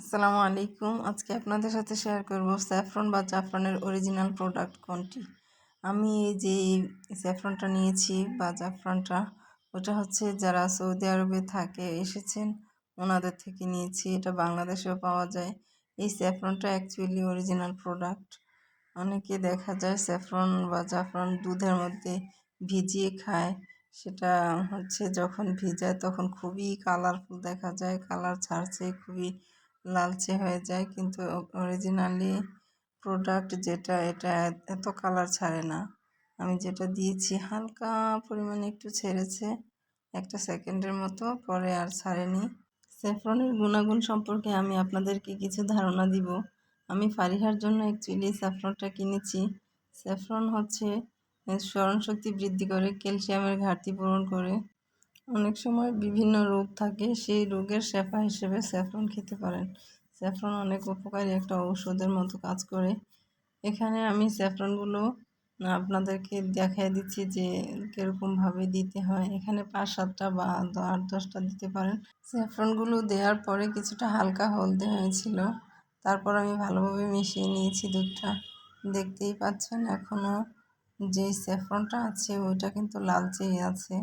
আসসালামু আলাইকুম। আজকে আপনাদের সাথে শেয়ার করব স্যাফরন বা জাফরানের অরিজিনাল প্রোডাক্ট কোনটি? আমি এই যে স্যাফরনটা নিয়েছি বা জাফরানটা, ওটা হচ্ছে যারা সৌদি আরবে থাকে, এসেছেন, ওনাদের থেকে নিয়েছি। এটা বাংলাদেশেও পাওয়া যায়। এই স্যাফরনটা অ্যাকচুয়ালি অরিজিনাল প্রোডাক্ট অনেকে দেখা যায় স্যাফরন বা জাফরান দুধের মধ্যে ভিজিয়ে খায়। সেটা হচ্ছে যখন ভিজায় তখন খুবই কালারফুল দেখা যায়। কালার ছাড়ছে, খুবই লালচে হয়ে যায়। কিন্তু অরিজিনালি প্রোডাক্ট যেটা, এটা এত কালার ছাড়ে না। আমি যেটা দিয়েছি হালকা পরিমাণে একটু ছেড়েছে, একটা সেকেন্ডের মতো, পরে আর ছাড়েনি। স্যাফরনের গুণাগুণ সম্পর্কে আমি আপনাদেরকে কিছু ধারণা দিব। আমি ফারিহার জন্য অ্যাকচুয়ালি স্যাফরনটা কিনেছি। স্যাফরন হচ্ছে স্মরণশক্তি বৃদ্ধি করে, ক্যালসিয়ামের ঘাটতি পূরণ করে। অনেক সময় বিভিন্ন রোগ থাকে, সেই রোগের শেফা হিসেবে স্যাফরন খেতে পারেন। স্যাফরন অনেক উপকারী একটা ঔষধের মতো কাজ করে। এখানে আমি স্যাফরনগুলো আপনাদেরকে দেখাই দিচ্ছি যে কীরকমভাবে দিতে হয়। এখানে পাঁচ, সাতটা বা আট, দশটা দিতে পারেন। স্যাফরনগুলো দেওয়ার পরে কিছুটা হালকা হলদে হয়েছিল। তারপর আমি ভালোভাবে মিশিয়ে নিয়েছি দুধটা। দেখতেই পাচ্ছেন এখনও যে স্যাফরনটা আছে, ওইটা কিন্তু লালচেই আছে।